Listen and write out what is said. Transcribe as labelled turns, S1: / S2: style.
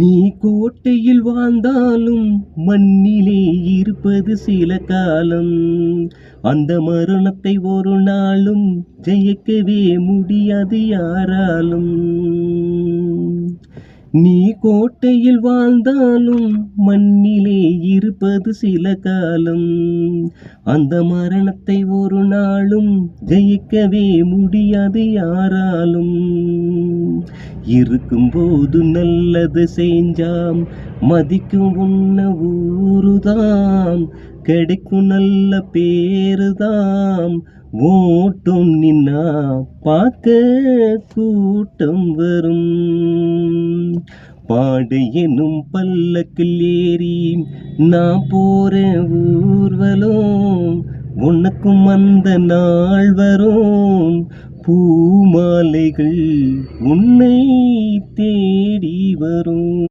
S1: நீ கோட்டையில் வாழ்ந்தாலும் மண்ணிலே இருப்பது சில காலம். அந்த மரணத்தை ஒரு நாளும் ஜெயிக்கவே முடியாது யாராலும். நீ கோட்டையில் வாழ்ந்தாலும் மண்ணிலே இருப்பது சில காலம். அந்த மரணத்தை ஒரு நாளும் ஜெயிக்கவே முடியாது யாராலும். இருக்கும்போது நல்லது செஞ்சாம் மதிக்கும் உன்ன ஊருதாம் கிடைக்கும் நல்ல பேருதாம். ஓட்டும் நின்னா பார்க்க கூட்டம் வரும். பாடு எனும் பல்லக்கில் ஏறி நான் போற ஊர்வலம் உனக்கும் அந்த நாள் வரும். பூமாலைகள் உன்னை தேடி வரும்.